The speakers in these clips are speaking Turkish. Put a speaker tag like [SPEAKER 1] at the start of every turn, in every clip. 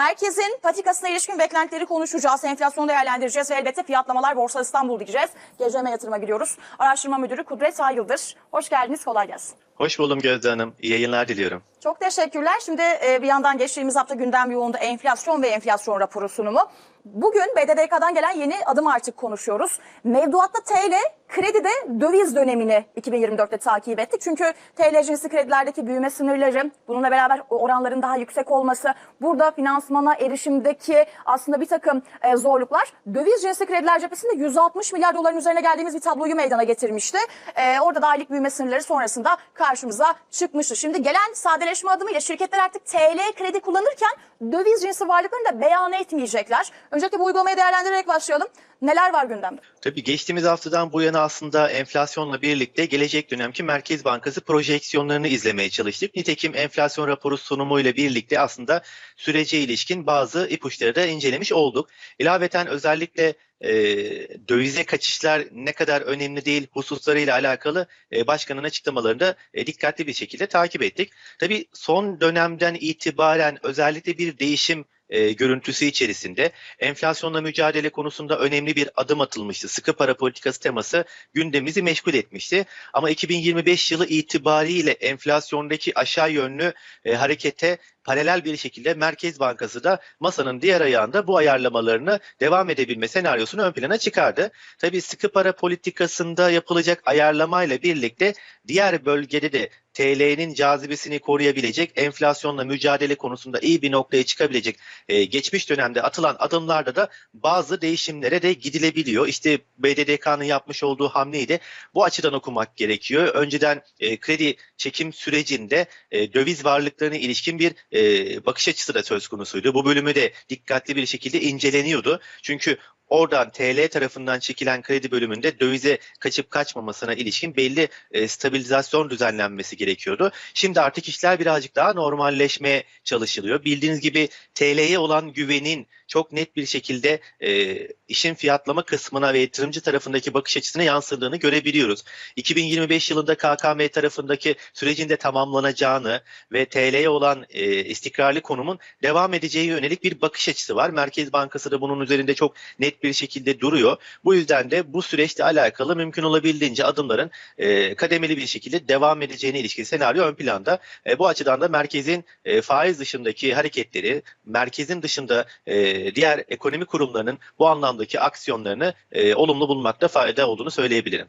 [SPEAKER 1] Merkezin patikasına ilişkin beklentileri konuşacağız. Enflasyonu değerlendireceğiz ve elbette fiyatlamalar Borsa İstanbul diyeceğiz. GCM yatırıma gidiyoruz. Araştırma Müdürü Kudret Ayıldır. Hoş geldiniz, kolay gelsin.
[SPEAKER 2] Hoş buldum Gözde Hanım. İyi yayınlar diliyorum.
[SPEAKER 1] Çok teşekkürler. Şimdi e, bir yandan geçtiğimiz hafta gündem yoğundu enflasyon ve enflasyon raporu sunumu. Bugün BDDK'dan gelen yeni adım artık konuşuyoruz. Mevduatta TL, kredide döviz dönemini 2024'te takip ettik. Çünkü TL cinsi kredilerdeki büyüme sınırları, bununla beraber oranların daha yüksek olması, burada finansmana erişimdeki aslında bir takım e, zorluklar döviz cinsi krediler cephesinde 160 milyar doların üzerine geldiğimiz bir tabloyu meydana getirmişti. E, orada da aylık büyüme sınırları sonrasında karşımıza çıkmıştı. Şimdi gelen sadeleşme adımıyla şirketler artık TL kredi kullanırken döviz cinsi varlıklarını da beyan etmeyecekler. Öncelikle bu uygulamayı değerlendirerek başlayalım. Neler var gündemde?
[SPEAKER 2] Tabii geçtiğimiz haftadan bu yana aslında enflasyonla birlikte gelecek dönemki Merkez Bankası projeksiyonlarını izlemeye çalıştık. Nitekim enflasyon raporu sunumuyla birlikte aslında sürece ilişkin bazı ipuçları da incelemiş olduk. İlaveten özellikle e, dövize kaçışlar ne kadar önemli değil hususlarıyla alakalı e, başkanın açıklamalarını e, dikkatli bir şekilde takip ettik. Tabii son dönemden itibaren özellikle bir değişim e, görüntüsü içerisinde enflasyonla mücadele konusunda önemli bir adım atılmıştı. Sıkı para politikası teması gündemimizi meşgul etmişti. Ama 2025 yılı itibariyle enflasyondaki aşağı yönlü e, harekete paralel bir şekilde Merkez Bankası da masanın diğer ayağında bu ayarlamalarını devam edebilme senaryosunu ön plana çıkardı. Tabii sıkı para politikasında yapılacak ayarlamayla birlikte diğer bölgede de TL'nin cazibesini koruyabilecek, enflasyonla mücadele konusunda iyi bir noktaya çıkabilecek e, geçmiş dönemde atılan adımlarda da bazı değişimlere de gidilebiliyor. İşte BDDK'nın yapmış olduğu hamleyi de bu açıdan okumak gerekiyor. Önceden e, kredi çekim sürecinde e, döviz varlıklarına ilişkin bir e, bakış açısı da söz konusuydu. Bu bölümü de dikkatli bir şekilde inceleniyordu. Çünkü oradan TL tarafından çekilen kredi bölümünde dövize kaçıp kaçmamasına ilişkin belli e, stabilizasyon düzenlenmesi gerekiyordu. Şimdi artık işler birazcık daha normalleşmeye çalışılıyor. Bildiğiniz gibi TL'ye olan güvenin çok net bir şekilde e, işin fiyatlama kısmına ve yatırımcı tarafındaki bakış açısına yansıdığını görebiliyoruz. 2025 yılında KKM tarafındaki sürecin de tamamlanacağını ve TL'ye olan e, istikrarlı konumun devam edeceği yönelik bir bakış açısı var. Merkez Bankası da bunun üzerinde çok net bir şekilde duruyor. Bu yüzden de bu süreçle alakalı mümkün olabildiğince adımların e, kademeli bir şekilde devam edeceğine ilişkin senaryo ön planda. E, bu açıdan da merkezin e, faiz dışındaki hareketleri, merkezin dışında e, diğer ekonomi kurumlarının bu anlamdaki aksiyonlarını e, olumlu bulmakta fayda olduğunu söyleyebilirim.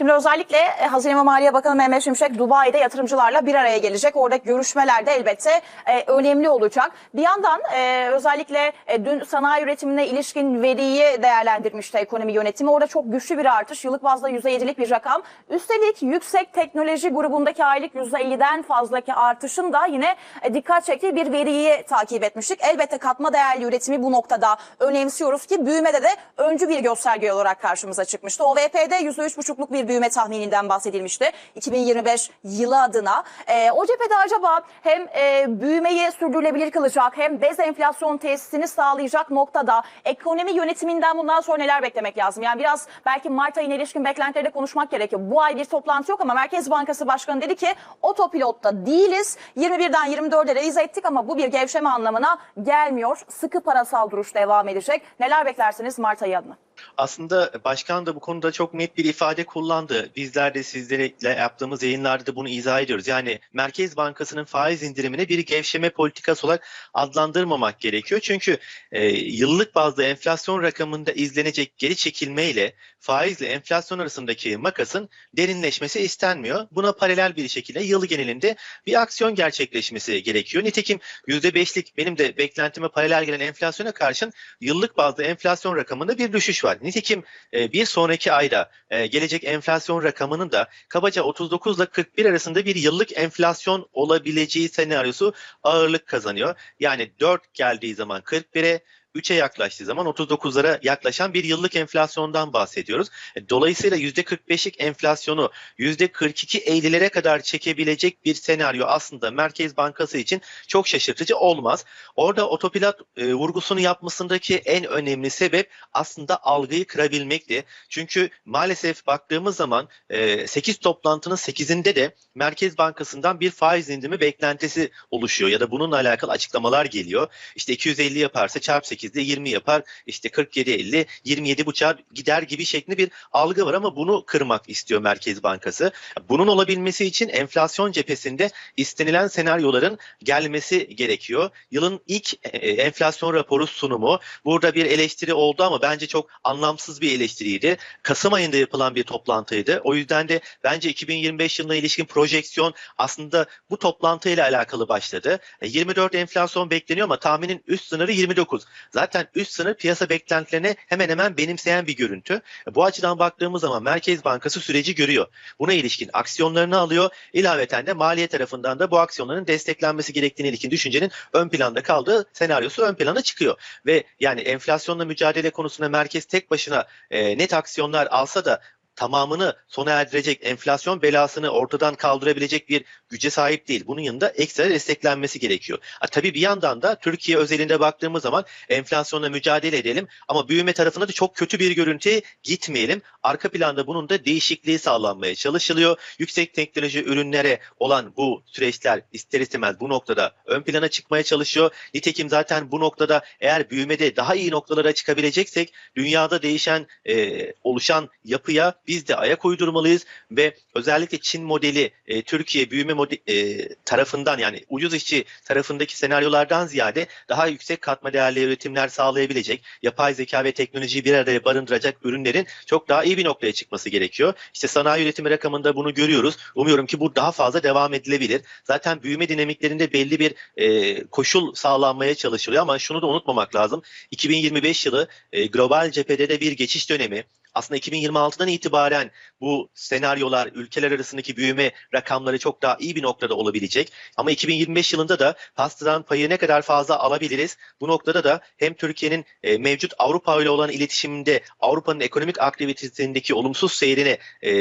[SPEAKER 1] Şimdi özellikle e, Hazine ve Maliye Bakanı Mehmet Şimşek Dubai'de yatırımcılarla bir araya gelecek. Oradaki görüşmeler de elbette e, önemli olacak. Bir yandan e, özellikle e, dün sanayi üretimine ilişkin veriyi değerlendirmişti ekonomi yönetimi. Orada çok güçlü bir artış. Yıllık bazda %7'lik bir rakam. Üstelik yüksek teknoloji grubundaki aylık %50'den fazlaki artışın da yine e, dikkat çektiği bir veriyi takip etmiştik. Elbette katma değerli üretimi bu noktada önemsiyoruz ki büyümede de öncü bir gösterge olarak karşımıza çıkmıştı. OVP'de %3,5'luk bir büyüme tahmininden bahsedilmişti 2025 yılı adına. Ee, o cephede acaba hem e, büyümeyi sürdürülebilir kılacak hem bez enflasyon tesisini sağlayacak noktada ekonomi yönetiminden bundan sonra neler beklemek lazım? Yani biraz belki Mart ayına ilişkin beklentileri konuşmak gerekiyor. Bu ay bir toplantı yok ama Merkez Bankası Başkanı dedi ki otopilotta değiliz. 21'den 24'e revize ettik ama bu bir gevşeme anlamına gelmiyor. Sıkı parasal duruş devam edecek. Neler beklersiniz Mart ayı adına?
[SPEAKER 2] Aslında başkan da bu konuda çok net bir ifade kullandı. Bizler de sizlerle yaptığımız yayınlarda da bunu izah ediyoruz. Yani Merkez Bankası'nın faiz indirimine bir gevşeme politikası olarak adlandırmamak gerekiyor. Çünkü e, yıllık bazda enflasyon rakamında izlenecek geri çekilmeyle faizle enflasyon arasındaki makasın derinleşmesi istenmiyor. Buna paralel bir şekilde yıl genelinde bir aksiyon gerçekleşmesi gerekiyor. Nitekim %5'lik benim de beklentime paralel gelen enflasyona karşın yıllık bazda enflasyon rakamında bir düşüş var. Nitekim e, bir sonraki ayda e, gelecek enflasyon rakamının da kabaca 39 ile 41 arasında bir yıllık enflasyon olabileceği senaryosu ağırlık kazanıyor. Yani 4 geldiği zaman 41'e 3'e yaklaştığı zaman 39'lara yaklaşan bir yıllık enflasyondan bahsediyoruz. E, Dolayısıyla %45'lik enflasyonu %42-50'lere kadar çekebilecek bir senaryo aslında Merkez Bankası için çok şaşırtıcı olmaz. Orada otopilot e, vurgusunu yapmasındaki en önemli sebep aslında algıyı kırabilmekti. Çünkü maalesef baktığımız zaman e, 8 toplantının 8'inde de Merkez Bankası'ndan bir faiz indirimi beklentisi oluşuyor ya da bununla alakalı açıklamalar geliyor. İşte 250 yaparsa çarp 8'de 20 yapar. İşte 47 50 27 buçuğa gider gibi şeklinde bir algı var ama bunu kırmak istiyor Merkez Bankası. Bunun olabilmesi için enflasyon cephesinde istenilen senaryoların gelmesi gerekiyor. Yılın ilk e, enflasyon raporu sunumu burada bir eleştiri oldu ama bence çok anlamsız bir eleştiriydi. Kasım ayında yapılan bir toplantıydı. O yüzden de bence 2025 yılına ilişkin projeksiyon aslında bu toplantıyla alakalı başladı. E, 24 enflasyon bekleniyor ama tahminin üst sınırı 29. Zaten üst sınır piyasa beklentilerine hemen hemen benimseyen bir görüntü. E, Bu açıdan baktığımız zaman Merkez Bankası süreci görüyor. Buna ilişkin aksiyonlarını alıyor. İlaveten de maliye tarafından da bu aksiyonların desteklenmesi gerektiğine ilişkin düşüncenin ön planda kaldığı senaryosu ön plana çıkıyor. Ve yani enflasyonla mücadele konusunda merkez tek başına e, net aksiyonlar alsa da tamamını sona erdirecek enflasyon belasını ortadan kaldırabilecek bir güce sahip değil. Bunun yanında ekstra desteklenmesi gerekiyor. Ha, tabii bir yandan da Türkiye özelinde baktığımız zaman enflasyonla mücadele edelim ama büyüme tarafına da çok kötü bir görüntüye gitmeyelim. Arka planda bunun da değişikliği sağlanmaya çalışılıyor. Yüksek teknoloji ürünlere olan bu süreçler ister istemez bu noktada ön plana çıkmaya çalışıyor. Nitekim zaten bu noktada eğer büyümede daha iyi noktalara çıkabileceksek dünyada değişen e, oluşan yapıya biz de ayak uydurmalıyız ve özellikle Çin modeli e, Türkiye büyüme mode- e, tarafından yani ucuz işçi tarafındaki senaryolardan ziyade daha yüksek katma değerli üretimler sağlayabilecek, yapay zeka ve teknolojiyi bir araya barındıracak ürünlerin çok daha iyi bir noktaya çıkması gerekiyor. İşte sanayi üretimi rakamında bunu görüyoruz. Umuyorum ki bu daha fazla devam edilebilir. Zaten büyüme dinamiklerinde belli bir e, koşul sağlanmaya çalışılıyor ama şunu da unutmamak lazım. 2025 yılı e, global cephede de bir geçiş dönemi aslında 2026'dan itibaren bu senaryolar ülkeler arasındaki büyüme rakamları çok daha iyi bir noktada olabilecek. Ama 2025 yılında da pastadan payı ne kadar fazla alabiliriz? Bu noktada da hem Türkiye'nin e, mevcut Avrupa ile olan iletişiminde Avrupa'nın ekonomik aktivitesindeki olumsuz seyrini e,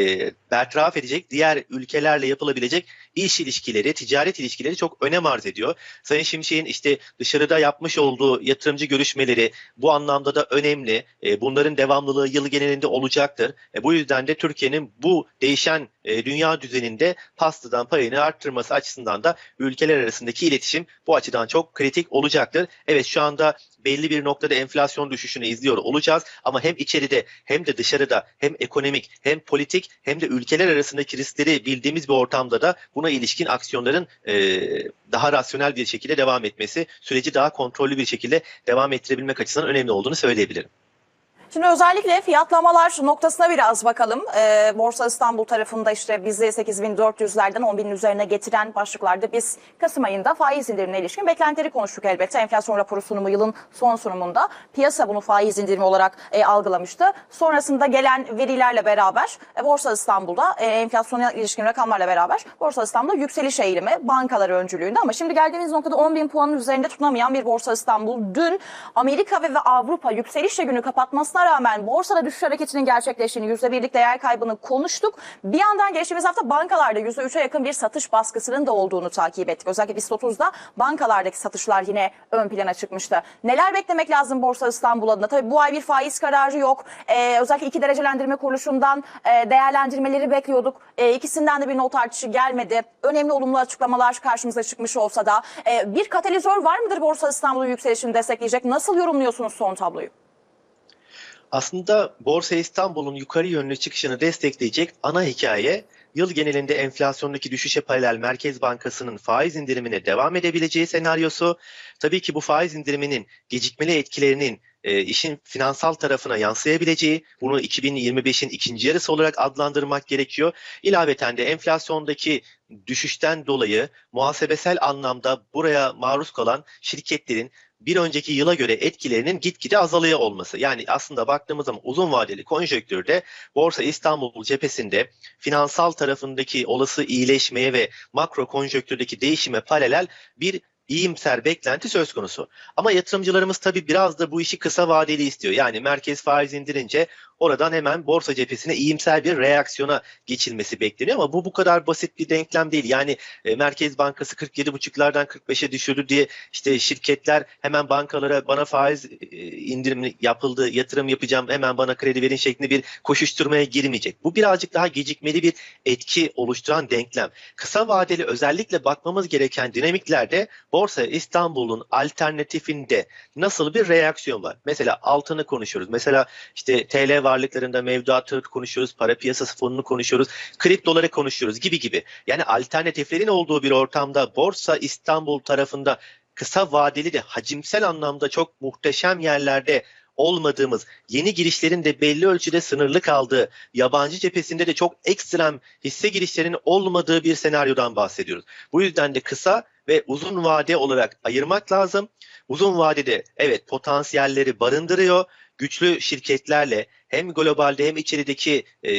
[SPEAKER 2] bertaraf edecek diğer ülkelerle yapılabilecek iş ilişkileri, ticaret ilişkileri çok önem arz ediyor. Sayın Şimşek'in işte dışarıda yapmış olduğu yatırımcı görüşmeleri bu anlamda da önemli. E, bunların devamlılığı yıl genelinde olacaktır. E, bu yüzden de Türkiye'nin bu değişen e, dünya düzeninde pastadan payını arttırması açısından da ülkeler arasındaki iletişim bu açıdan çok kritik olacaktır. Evet şu anda belli bir noktada enflasyon düşüşünü izliyor olacağız ama hem içeride hem de dışarıda hem ekonomik hem politik hem de ülkeler arasındaki riskleri bildiğimiz bir ortamda da buna ilişkin aksiyonların e, daha rasyonel bir şekilde devam etmesi süreci daha kontrollü bir şekilde devam ettirebilmek açısından önemli olduğunu söyleyebilirim.
[SPEAKER 1] Şimdi özellikle fiyatlamalar noktasına biraz bakalım. Ee, Borsa İstanbul tarafında işte bizi 8400'lerden 10.000'in üzerine getiren başlıklarda biz Kasım ayında faiz indirimine ilişkin beklentileri konuştuk elbette. Enflasyon raporu sunumu yılın son sunumunda piyasa bunu faiz indirimi olarak e, algılamıştı. Sonrasında gelen verilerle beraber e, Borsa İstanbul'da e, enflasyona ilişkin rakamlarla beraber Borsa İstanbul'da yükseliş eğilimi bankalar öncülüğünde ama şimdi geldiğimiz noktada 10.000 puanın üzerinde tutunamayan bir Borsa İstanbul dün Amerika ve, ve Avrupa yükselişle günü kapatmasına rağmen borsada düşüş hareketinin gerçekleştiğini, %1'lik değer kaybını konuştuk. Bir yandan geçtiğimiz hafta bankalarda %3'e yakın bir satış baskısının da olduğunu takip ettik. Özellikle BIST 30'da bankalardaki satışlar yine ön plana çıkmıştı. Neler beklemek lazım Borsa İstanbul adına? Tabii bu ay bir faiz kararı yok. Ee, özellikle iki derecelendirme kuruluşundan e, değerlendirmeleri bekliyorduk. E, ikisinden de bir not artışı gelmedi. Önemli olumlu açıklamalar karşımıza çıkmış olsa da e, bir katalizör var mıdır Borsa İstanbul'un yükselişini destekleyecek? Nasıl yorumluyorsunuz son tabloyu?
[SPEAKER 2] Aslında Borsa İstanbul'un yukarı yönlü çıkışını destekleyecek ana hikaye yıl genelinde enflasyondaki düşüşe paralel Merkez Bankası'nın faiz indirimine devam edebileceği senaryosu. Tabii ki bu faiz indiriminin gecikmeli etkilerinin e, işin finansal tarafına yansıyabileceği, bunu 2025'in ikinci yarısı olarak adlandırmak gerekiyor. İlaveten de enflasyondaki düşüşten dolayı muhasebesel anlamda buraya maruz kalan şirketlerin bir önceki yıla göre etkilerinin gitgide azalıyor olması. Yani aslında baktığımız zaman uzun vadeli konjonktürde Borsa İstanbul cephesinde finansal tarafındaki olası iyileşmeye ve makro konjonktürdeki değişime paralel bir iyimser beklenti söz konusu. Ama yatırımcılarımız tabii biraz da bu işi kısa vadeli istiyor. Yani merkez faiz indirince oradan hemen borsa cephesine iyimser bir reaksiyona geçilmesi bekleniyor ama bu bu kadar basit bir denklem değil. Yani e, Merkez Bankası 47,5'lardan 45'e düşürdü diye işte şirketler hemen bankalara bana faiz e, indirimi yapıldı, yatırım yapacağım, hemen bana kredi verin şeklinde bir koşuşturmaya girmeyecek. Bu birazcık daha gecikmeli bir etki oluşturan denklem. Kısa vadeli özellikle bakmamız gereken dinamiklerde Borsa İstanbul'un alternatifinde nasıl bir reaksiyon var? Mesela altını konuşuyoruz. Mesela işte TL varlıklarında mevduatı konuşuyoruz, para piyasası fonunu konuşuyoruz, kriptoları konuşuyoruz gibi gibi. Yani alternatiflerin olduğu bir ortamda Borsa İstanbul tarafında kısa vadeli de hacimsel anlamda çok muhteşem yerlerde olmadığımız, yeni girişlerin de belli ölçüde sınırlı kaldığı, yabancı cephesinde de çok ekstrem hisse girişlerinin olmadığı bir senaryodan bahsediyoruz. Bu yüzden de kısa ve uzun vade olarak ayırmak lazım. Uzun vadede evet potansiyelleri barındırıyor. Güçlü şirketlerle hem globalde hem içerideki e,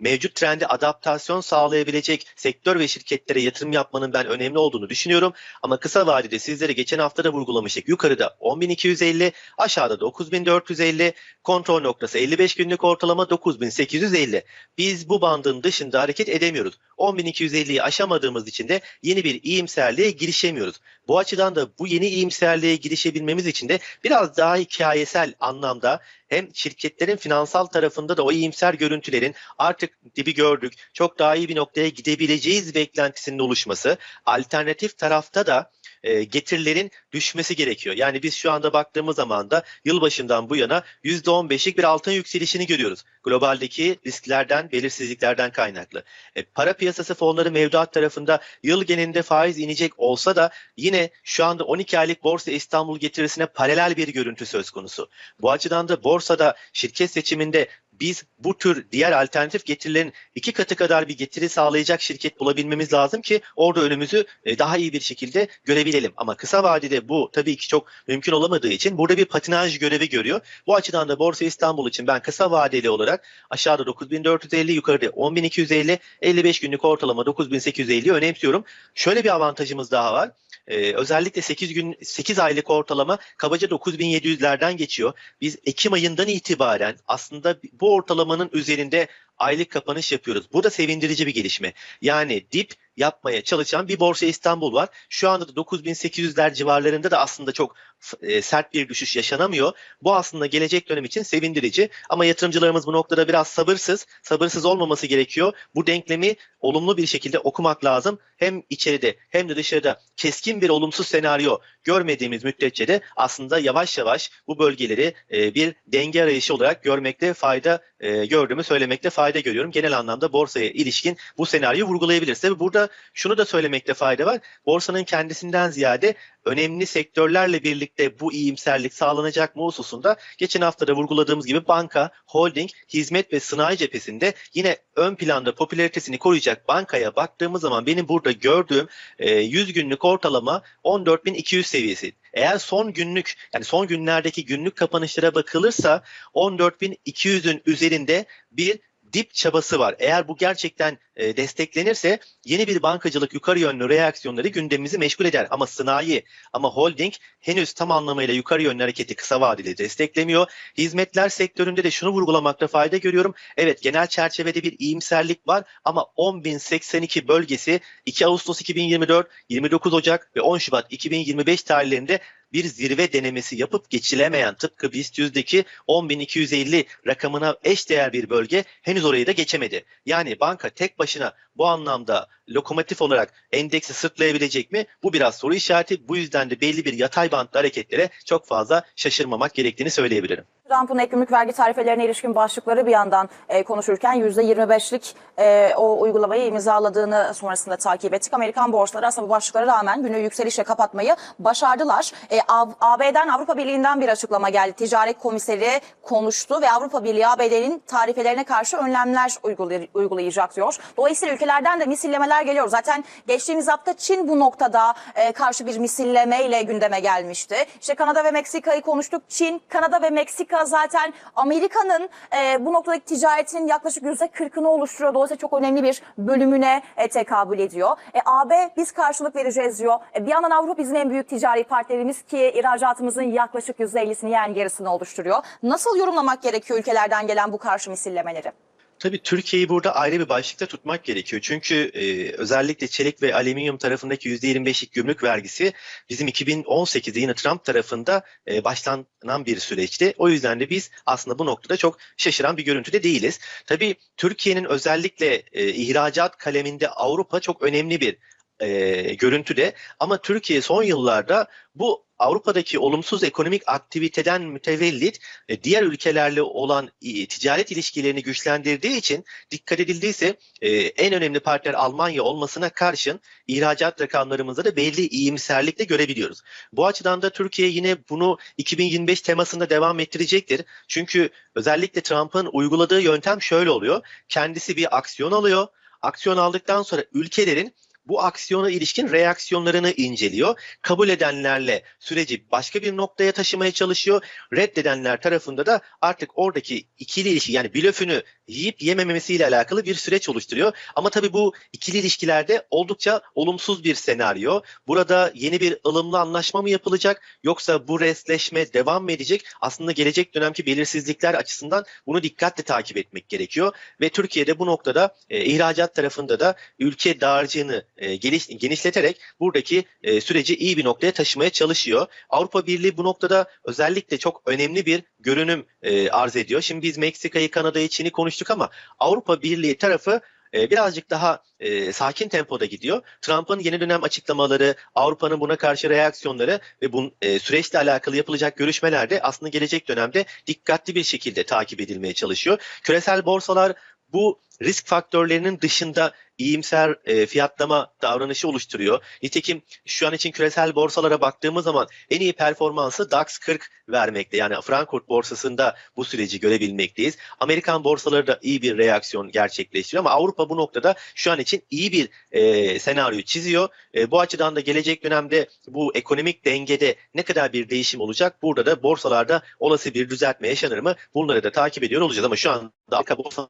[SPEAKER 2] mevcut trende adaptasyon sağlayabilecek sektör ve şirketlere yatırım yapmanın ben önemli olduğunu düşünüyorum. Ama kısa vadede sizlere geçen hafta da vurgulamıştık. Yukarıda 10.250, aşağıda 9.450, kontrol noktası 55 günlük ortalama 9.850. Biz bu bandın dışında hareket edemiyoruz. 10.250'yi aşamadığımız için de yeni bir iyimserliğe girişemiyoruz. Bu açıdan da bu yeni iyimserliğe girişebilmemiz için de biraz daha hikayesel anlamda hem şirketlerin finansal tarafında da o iyimser görüntülerin artık dibi gördük, çok daha iyi bir noktaya gidebileceğiz beklentisinin oluşması, alternatif tarafta da e, getirilerin düşmesi gerekiyor. Yani biz şu anda baktığımız zaman da yılbaşından bu yana %15'lik bir altın yükselişini görüyoruz. Globaldeki risklerden, belirsizliklerden kaynaklı. E, para piyasası fonları mevduat tarafında yıl genelinde faiz inecek olsa da yine şu anda 12 aylık Borsa İstanbul getirisine paralel bir görüntü söz konusu. Bu açıdan da borsada şirket seçiminde biz bu tür diğer alternatif getirilerin iki katı kadar bir getiri sağlayacak şirket bulabilmemiz lazım ki orada önümüzü e, daha iyi bir şekilde görebilelim. Ama kısa vadede bu tabii ki çok mümkün olamadığı için burada bir patinaj görevi görüyor. Bu açıdan da Borsa İstanbul için ben kısa vadeli olarak aşağıda 9450 yukarıda 10250 55 günlük ortalama 9850'yi önemsiyorum. Şöyle bir avantajımız daha var. Ee, özellikle 8 gün 8 aylık ortalama kabaca 9700'lerden geçiyor. Biz Ekim ayından itibaren aslında bu ortalamanın üzerinde aylık kapanış yapıyoruz. Bu da sevindirici bir gelişme. Yani dip yapmaya çalışan bir Borsa İstanbul var. Şu anda da 9800'ler civarlarında da aslında çok e, sert bir düşüş yaşanamıyor. Bu aslında gelecek dönem için sevindirici ama yatırımcılarımız bu noktada biraz sabırsız. Sabırsız olmaması gerekiyor. Bu denklemi olumlu bir şekilde okumak lazım. Hem içeride hem de dışarıda keskin bir olumsuz senaryo görmediğimiz müddetçe de aslında yavaş yavaş bu bölgeleri e, bir denge arayışı olarak görmekte fayda e, gördüğümü söylemekte fayda görüyorum. Genel anlamda borsaya ilişkin bu senaryoyu vurgulayabiliriz. Tabii burada şunu da söylemekte fayda var. Borsanın kendisinden ziyade önemli sektörlerle birlikte bu iyimserlik sağlanacak mı hususunda geçen hafta da vurguladığımız gibi banka, holding, hizmet ve sanayi cephesinde yine ön planda popülaritesini koruyacak bankaya baktığımız zaman benim burada gördüğüm e, 100 günlük ortalama 14.200 seviyesi. Eğer son günlük yani son günlerdeki günlük kapanışlara bakılırsa 14.200'ün üzerinde bir dip çabası var. Eğer bu gerçekten e, desteklenirse yeni bir bankacılık yukarı yönlü reaksiyonları gündemimizi meşgul eder. Ama sanayi ama holding henüz tam anlamıyla yukarı yönlü hareketi kısa vadeli desteklemiyor. Hizmetler sektöründe de şunu vurgulamakta fayda görüyorum. Evet genel çerçevede bir iyimserlik var ama 10.082 bölgesi 2 Ağustos 2024, 29 Ocak ve 10 Şubat 2025 tarihlerinde bir zirve denemesi yapıp geçilemeyen tıpkı BIST 100'deki 10.250 rakamına eş değer bir bölge henüz orayı da geçemedi. Yani banka tek başına bu anlamda lokomotif olarak endeksi sırtlayabilecek mi? Bu biraz soru işareti. Bu yüzden de belli bir yatay bantlı hareketlere çok fazla şaşırmamak gerektiğini söyleyebilirim.
[SPEAKER 1] Trump'ın ek gümrük vergi tarifelerine ilişkin başlıkları bir yandan e, konuşurken %25'lik e, o uygulamayı imzaladığını sonrasında takip ettik. Amerikan borsaları aslında bu başlıklara rağmen günü yükselişle kapatmayı başardılar. E, AB'den Avrupa Birliği'nden bir açıklama geldi. Ticaret komiseri konuştu ve Avrupa Birliği ABD'nin tarifelerine karşı önlemler uygulay- uygulayacak diyor. Dolayısıyla ülkelerden de misillemeler geliyor. Zaten geçtiğimiz hafta Çin bu noktada e, karşı bir misillemeyle gündeme gelmişti. İşte Kanada ve Meksika'yı konuştuk. Çin, Kanada ve Meksika Afrika zaten Amerika'nın e, bu noktadaki ticaretin yaklaşık %40'ını oluşturuyor. Dolayısıyla çok önemli bir bölümüne e, tekabül ediyor. E, AB biz karşılık vereceğiz diyor. E, bir yandan Avrupa bizim en büyük ticari partnerimiz ki ihracatımızın yaklaşık %50'sini yani yarısını oluşturuyor. Nasıl yorumlamak gerekiyor ülkelerden gelen bu karşı misillemeleri?
[SPEAKER 2] Tabii Türkiye'yi burada ayrı bir başlıkta tutmak gerekiyor. Çünkü e, özellikle çelik ve alüminyum tarafındaki %25'lik gümrük vergisi bizim 2018'de yine Trump tarafında e, başlanan bir süreçti. O yüzden de biz aslında bu noktada çok şaşıran bir görüntüde değiliz. Tabii Türkiye'nin özellikle e, ihracat kaleminde Avrupa çok önemli bir e, görüntüde ama Türkiye son yıllarda bu Avrupa'daki olumsuz ekonomik aktiviteden mütevellit diğer ülkelerle olan ticaret ilişkilerini güçlendirdiği için dikkat edildiyse e, en önemli partner Almanya olmasına karşın ihracat rakamlarımızda da belli iyimserlikle görebiliyoruz. Bu açıdan da Türkiye yine bunu 2025 temasında devam ettirecektir. Çünkü özellikle Trump'ın uyguladığı yöntem şöyle oluyor. Kendisi bir aksiyon alıyor. Aksiyon aldıktan sonra ülkelerin bu aksiyona ilişkin reaksiyonlarını inceliyor. Kabul edenlerle süreci başka bir noktaya taşımaya çalışıyor. Reddedenler tarafında da artık oradaki ikili ilişki yani blöfünü yiyip yemememesiyle alakalı bir süreç oluşturuyor. Ama tabii bu ikili ilişkilerde oldukça olumsuz bir senaryo. Burada yeni bir ılımlı anlaşma mı yapılacak yoksa bu restleşme devam mı edecek? Aslında gelecek dönemki belirsizlikler açısından bunu dikkatle takip etmek gerekiyor. Ve Türkiye'de bu noktada e, ihracat tarafında da ülke dağarcığını e, geliş, genişleterek buradaki e, süreci iyi bir noktaya taşımaya çalışıyor. Avrupa Birliği bu noktada özellikle çok önemli bir görünüm e, arz ediyor. Şimdi biz Meksika'yı, Kanada'yı, Çin'i konuştuk ama Avrupa Birliği tarafı e, birazcık daha e, sakin tempoda gidiyor. Trump'ın yeni dönem açıklamaları, Avrupa'nın buna karşı reaksiyonları ve bu e, süreçle alakalı yapılacak görüşmelerde aslında gelecek dönemde dikkatli bir şekilde takip edilmeye çalışıyor. Küresel borsalar bu risk faktörlerinin dışında iyimser e, fiyatlama davranışı oluşturuyor. Nitekim şu an için küresel borsalara baktığımız zaman en iyi performansı DAX 40 vermekte. Yani Frankfurt borsasında bu süreci görebilmekteyiz. Amerikan borsaları da iyi bir reaksiyon gerçekleştiriyor ama Avrupa bu noktada şu an için iyi bir e, senaryo çiziyor. E, bu açıdan da gelecek dönemde bu ekonomik dengede ne kadar bir değişim olacak? Burada da borsalarda olası bir düzeltme yaşanır mı? Bunları da takip ediyor olacağız ama şu anda Amerika borsa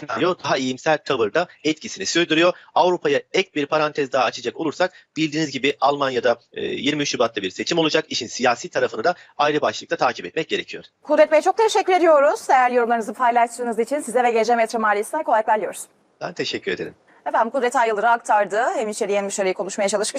[SPEAKER 2] senaryo daha iyimser tavırda etkisini sürdürüyor. Avrupa'ya ek bir parantez daha açacak olursak bildiğiniz gibi Almanya'da e, 23 Şubat'ta bir seçim olacak. İşin siyasi tarafını da ayrı başlıkta takip etmek gerekiyor.
[SPEAKER 1] Kudret Bey çok teşekkür ediyoruz. Değerli yorumlarınızı paylaştığınız için size ve Gece Metro Maliyesi'ne kolaylıklar diliyoruz.
[SPEAKER 2] Ben teşekkür ederim.
[SPEAKER 1] Efendim Kudret Ayılır'ı aktardı. Hem içeriye hem dışarıyı konuşmaya çalıştık.